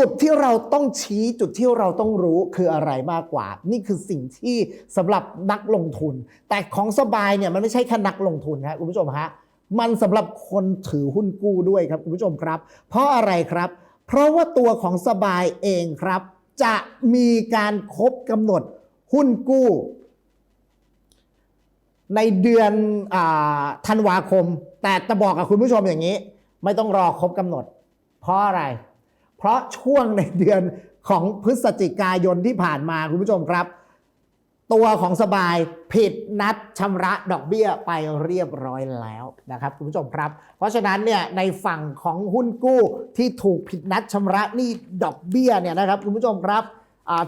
จุดที่เราต้องชี้จุดที่เราต้องรู้คืออะไรมากกว่า นี่คือสิ่งที่สำหรับนักลงทุน แต่ของสบายเนี่ยมันไม่ใช่แค่นักลงทุนครับคุณผู้ชมฮะมันสำหรับคนถือหุ้นกู้ด้วยครับคุณผู้ชมครับ เพราะอะไรครับ เพราะว่าตัวของสบายเองครับ จะมีการครบกำหนดหุ้นกู้ ในเดือนอธันวาคม แต่จะบอกกับคุณผู้ชมอย่างนี้ ไม่ต้องรอครบกำหนด เพราะอะไร เพราะช่วงในเดือนของพฤศจิกายนที่ผ่านมาคุณผู้ชมครับ ตัวของสบายผิดนัดชำระดอกเบี้ยไปเรียบร้อยแล้วนะครับคุณผู้ชมครับ เพราะฉะนั้นเนี่ยในฝั่งของหุ้นกู้ที่ถูกผิดนัดชำระหนี้ดอกเบี้ยเนี่ยนะครับคุณผู้ชมครับ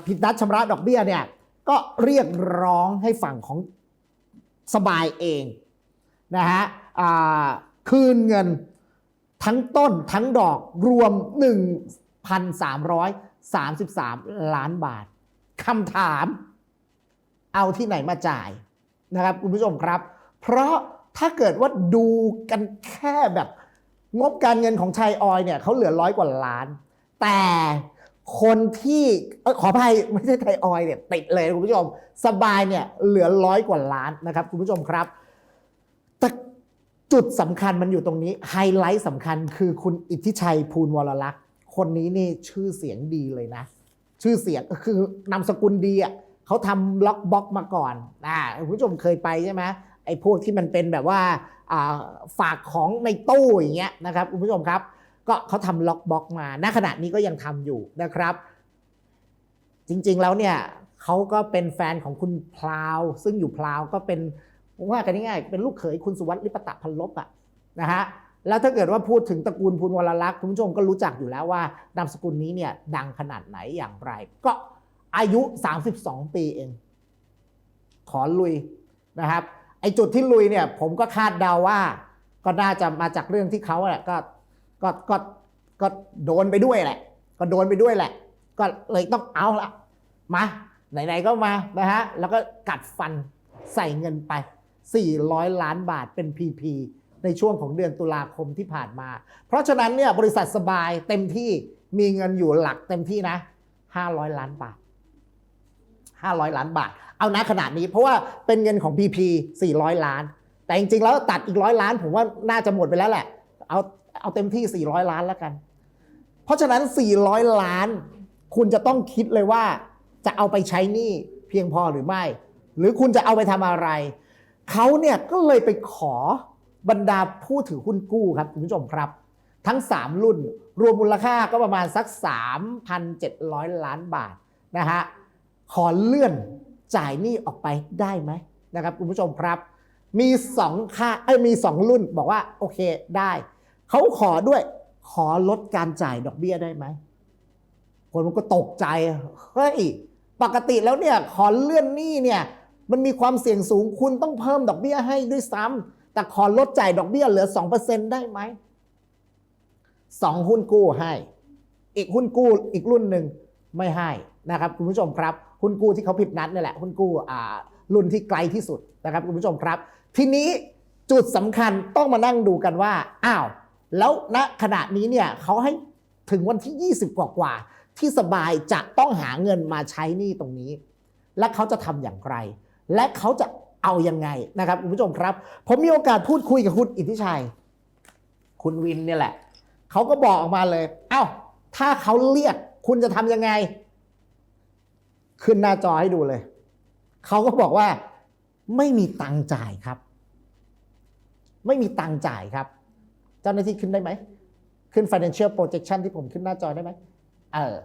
ผิดนัดชำระดอกเบี้ยเนี่ยก็เรียกร้องให้ฝั่งของสบายเองนะฮะคืนเงินทั้งต้นทั้งดอกรวม 1,333 ล้านบาทคำถามเอาที่ไหนมาจ่ายนะครับคุณผู้ชมครับ เพราะถ้าเกิดว่าดูกันแค่แบบงบการเงินของชัยออยเนี่ยเขาเหลือร้อยกว่าล้าน แต่คนที่ขออภัยไม่ใช่ไทยออยเนี่ยติดเลยคุณผู้ชม สบายเนี่ยเหลือร้อยกว่าล้านนะครับคุณผู้ชมครับ แต่จุดสำคัญมันอยู่ตรงนี้ไฮไลท์สำคัญคือคุณอิทธิชัยภูลวรลักษณ์ คนนี้นี่ชื่อเสียงดีเลยนะ ชื่อเสียงคือนามสกุลดีอะเขาทำล็อกบ็อกมาก่อนอ่าคุณผู้ชมเคยไปใช่ไหมไอ้พวกที่มันเป็นแบบว่าอ่าฝากของในตู้อย่างเงี้ยนะครับคุณผู้ชมครับ ก็เขาทำล็อกบ็อกมาณขณะนี้ก็ยังทำอยู่นะครับ จริงๆแล้วเนี่ยเขาก็เป็นแฟนของคุณพลาว ซึ่งอยู่พลาวก็เป็นว่ากันง่ายๆเป็นลูกเขยคุณสุวัสดิ์ลิปตะพันลบอะนะฮะ แล้วถ้าเกิดว่าพูดถึงตระกูลพูนวรลักษณ์คุณผู้ชมก็รู้จักอยู่แล้วว่านามสกุลนี้เนี่ยดังขนาดไหนอย่างไร ก็อายุ 32 ปีเอง ขอลุยนะครับไอจุดที่ลุยเนี่ย ผมก็คาดเดาว่า ก็น่าจะมาจากเรื่องที่เขาแหละก็ก็ก็ก็โดนไปด้วยแหละ ก็โดนไปด้วยแหละ ก็เลยต้องเอาละมาไหนๆก็มานะฮะแล้วก็กัดฟันใส่เงินไป 400 ล้านบาทเป็น PP ในช่วงของเดือนตุลาคมที่ผ่านมา เพราะฉะนั้นเนี่ยบริษัทสบายเต็มที่มีเงินอยู่หลักเต็มที่นะ 500 ล้านบาท 500 ล้านบาท เอานะขนาดนี้เพราะว่าเป็นเงินของ PP 400 ล้าน แต่จริงๆแล้วตัดอีกร้อยล้าน ผมว่าน่าจะหมดไปแล้วแหละ เอาเอาเต็มที่ 400 ล้านแล้วกัน เพราะฉะนั้น 400 ล้าน คุณจะต้องคิดเลยว่าจะเอาไปใช้หนี้เพียงพอหรือไม่ หรือคุณจะเอาไปทำอะไร เขาเนี่ยก็เลยไปขอ บรรดาผู้ถือหุ้นกู้ครับคุณผู้ชมครับ ทั้ง 3 รุ่นรวมมูลค่าก็ประมาณสัก 3,700 ล้านบาทนะฮะขอเลื่อนจ่ายหนี้ออกไปได้ไหมนะครับคุณผู้ชมครับ มี2ค่าเอ้ยมี 2 รุ่นบอกว่าโอเคได้ เขาขอด้วยขอลดการจ่ายดอกเบี้ยได้ไหมคนมันก็ตกใจเฮ้ยปกติแล้วเนี่ยขอเลื่อนหนี้เนี่ยมันมีความเสี่ยงสูงคุณต้องเพิ่มดอกเบี้ยให้ด้วยซ้ำ แต่ขอลดจ่ายดอกเบี้ยเหลือ 2%ได้ไหมสองหุ้นกู้ให้ อีกหุ้นกู้อีกรุ่นหนึ่งไม่ให้นะครับคุณผู้ชมครับ หุ้นกู้ที่เขาผิดนัดนี่แหละหุ้นกู้อ่ารุ่นที่ไกลที่สุดนะครับคุณผู้ชมครับ ทีนี้จุดสำคัญต้องมานั่งดูกันว่าอ้าวแล้วณขณะนี้เนี่ยเขาให้ถึงวันที่ 20 กว่ากว่าที่สบายจะต้องหาเงินมาใช้หนี้ตรงนี้ และเขาจะทำอย่างไร และเขาจะ เอายังไงนะครับคุณผู้ชมครับ ผมมีโอกาสพูดคุยกับคุณอิทธิชัย คุณวินเนี่ยแหละ เขาก็บอกออกมาเลย เอ้า ถ้าเขาเรียกคุณจะทำยังไง ขึ้นหน้าจอให้ดูเลย เขาก็บอกว่า ไม่มีตังค์จ่ายครับ ไม่มีตังค์จ่ายครับ เจ้าหน้าที่ขึ้นได้ไหม ขึ้น financial projection ที่ผมขึ้นหน้าจอได้ไหมเออ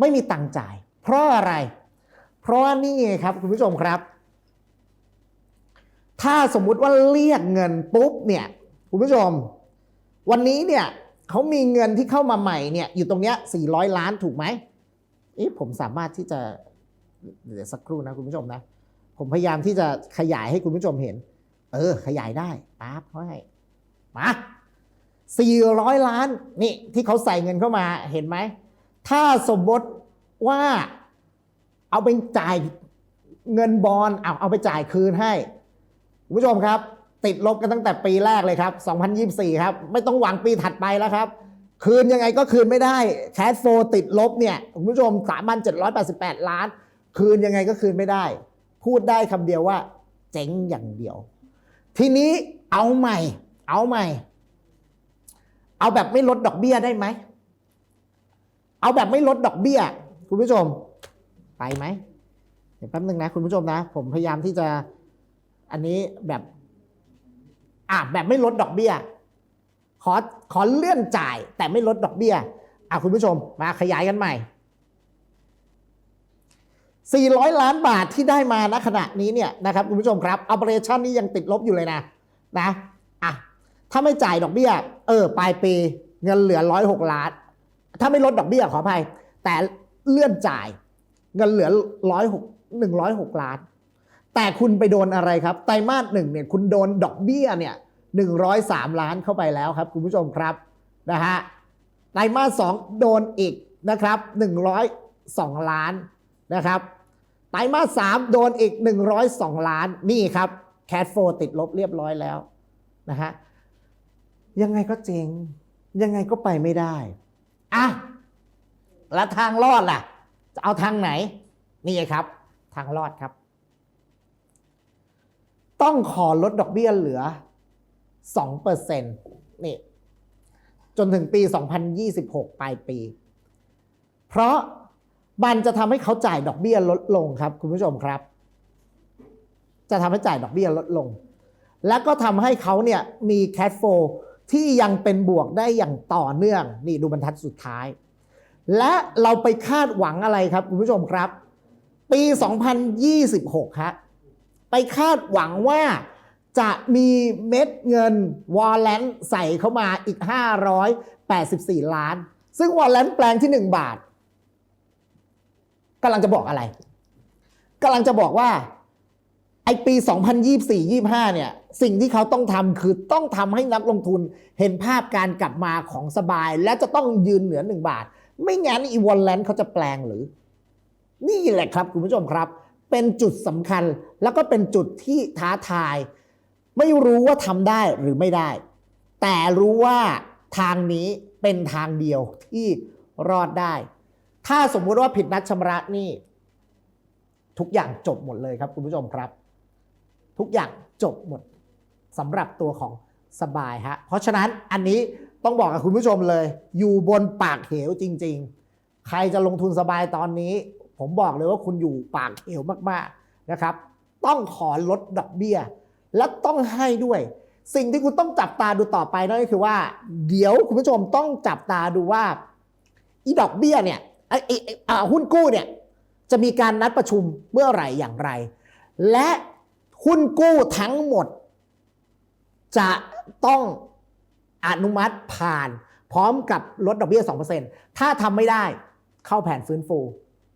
ไม่มีตังค์จ่าย เพราะอะไร เพราะนี่ไงครับคุณผู้ชมครับ ถ้าสมมุติว่าเรียกเงินปุ๊บเนี่ยคุณผู้ชม วันนี้เนี่ยเขามีเงินที่เข้ามาใหม่เนี่ยอยู่ตรงเนี้ย400 ล้านถูกไหมเอ๊ะผมสามารถที่จะเดี๋ยวสักครู่นะคุณผู้ชมนะ ผมพยายามที่จะขยายให้คุณผู้ชมเห็น เออ ขยายได้ปั๊บเขาให้มา400 ล้านนี่ที่เขาใส่เงินเข้ามาเห็นไหม ถ้าสมมติว่าเอาไปจ่ายเงินบอลเอาเอาไปจ่ายคืนให้ คุณผู้ชมครับ ติดลบกันตั้งแต่ปีแรกเลยครับ 2024 ครับ ไม่ต้องหวังปีถัดไปแล้วครับ คืนยังไงก็คืนไม่ได้แค s โฟติดลบเนี่ยคุณผู้ชม 3,788 ล้าน คืนยังไงก็คืนไม่ได้ พูดได้คำเดียวว่า เจ๊งอย่างเดียว ทีนี้เอาใหม่ เอาใหม่ เอาแบบไม่ลดดอกเบี้ยได้ไหม เอาแบบไม่ลดดอกเบี้ย คุณผู้ชม ไปไหมเดี๋ยวแป๊บนึงนะ คุณผู้ชมนะ ผมพยายามที่จะ อันนี้แบบอะแบบไม่ลดดอกเบี้ย ขอขอเลื่อนจ่ายแต่ไม่ลดดอกเบี้ยอะคุณผู้ชมมาขยายกันใหม่ 400 ล้านบาทที่ได้มาณขณะนี้เนี่ยนะครับคุณผู้ชมครับ operation นี้ยังติดลบอยู่เลยนะนะอะถ้าไม่จ่ายดอกเบี้ย เออปลายปีเงินเหลือ 106 ล้าน ถ้าไม่ลดดอกเบี้ยขออภัย แต่เลื่อนจ่ายเงินเหลือ 106 106 ล้าน แต่คุณไปโดนอะไรครับ ไตรมาสหนึ่งเนี่ยคุณโดนดอกเบี้ยเนี่ย103ล้านเข้าไปแล้วครับ คุณผู้ชมครับนะฮะไตรมาสสองโดนอีกนะครับ102ล้านนะครับไตรมาสสามโดนอีก102ล้านนี่ครับแคดโฟติดลบเรียบร้อยแล้วนะฮะยังไงก็เจ๊งยังไงก็ไปไม่ได้อะแล้วทางรอดล่ะ จะเอาทางไหน นี่ครับ ทางรอดครับ ต้องขอลดดอกเบี้ยเหลือ 2%นี่จนถึงปี 2026 ปลายปี เพราะมันจะทำให้เขาจ่ายดอกเบี้ยลดลงครับ คุณผู้ชมครับ จะทำให้จ่ายดอกเบี้ยลดลง และก็ทำให้เขาเนี่ยมีแค s โฟที่ยังเป็นบวกได้อย่างต่อเนื่อง นี่ดูบรรทัดสุดท้าย และเราไปคาดหวังอะไรครับ คุณผู้ชมครับ ปี 2026ฮะ ไปคาดหวังว่าจะมีเม็ดเงินวอลเลนใส่เข้ามาอีก 584 ล้าน ซึ่งวอลเลนแปลงที่ 1 บาทกำลังจะบอกอะไรกำลังจะบอกว่าไอปี 2024-25 เนี่ย สิ่งที่เขาต้องทำคือต้องทำให้นักลงทุนเห็นภาพการกลับมาของสบาย และจะต้องยืนเหนือ 1 บาท ไม่งั้นอีวอลเลนเขาจะแปลงหรือ นี่แหละครับคุณผู้ชมครับ เป็นจุดสำคัญแล้วก็เป็นจุดที่ท้าทาย ไม่รู้ว่าทำได้หรือไม่ได้ แต่รู้ว่าทางนี้เป็นทางเดียวที่รอดได้ ถ้าสมมุติว่าผิดนัดชำระนี่ ทุกอย่างจบหมดเลยครับคุณผู้ชมครับ ทุกอย่างจบหมดสำหรับตัวของสบายฮะ เพราะฉะนั้นอันนี้ต้องบอกกับคุณผู้ชมเลย อยู่บนปากเหวจริง ๆ ใครจะลงทุนสบายตอนนี้ ผมบอกเลยว่าคุณอยู่ปากเหวมากๆนะครับ ต้องขอลดดอกเบี้ย และต้องให้ด้วย สิ่งที่คุณต้องจับตาดูต่อไปนั่นก็คือว่า เดี๋ยวคุณผู้ชมต้องจับตาดูว่าอีดอกเบี้ยเนี่ยไอ้ไอ้ไอ้อ่าหุ้นกู้เนี่ยจะมีการนัดประชุมเมื่อไหร่อย่างไร และหุ้นกู้ทั้งหมด จะต้องอนุมัติผ่าน พร้อมกับลดดอกเบี้ย 2%ถ้าทำไม่ได้เข้าแผนฟื้นฟู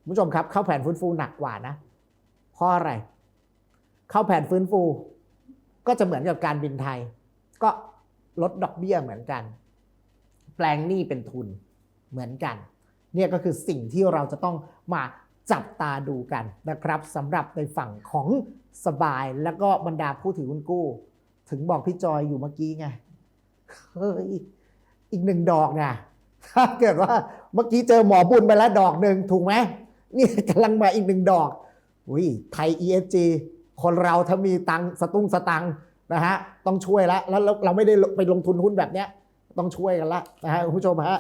คุณผู้ชมครับเข้าแผนฟื้นฟูหนักกว่านะเพราะอะไร เข้าแผนฟื้นฟู ก็จะเหมือนกับการบินไทย ก็ลดดอกเบี้ยเหมือนกัน แปลงหนี้เป็นทุนเหมือนกัน เนี่ยก็คือสิ่งที่เราจะต้องมาจับตาดูกันนะครับสำหรับในฝั่งของสบายแล้วก็บรรดาผู้ถือหุ้นกู้ ถึงบอกพี่จอยอยู่เมื่อกี้ไงเฮ้ยอีกหนึ่งดอกนะถ้าเกิดว่าเมื่อกี้เจอหมอบุญไปแล้วดอกหนึ่งถูกไหม นี่กำลังมาอีกหนึ่งดอกอุ้ยไทย ESG คนเราถ้ามีตังค์สตุ้งสตังนะฮะต้องช่วยแล้วแล้วแล้วเราไม่ได้ไปลงทุนหุ้นแบบเนี้ยต้องช่วยกันละนะฮะคุณผู้ชมฮะ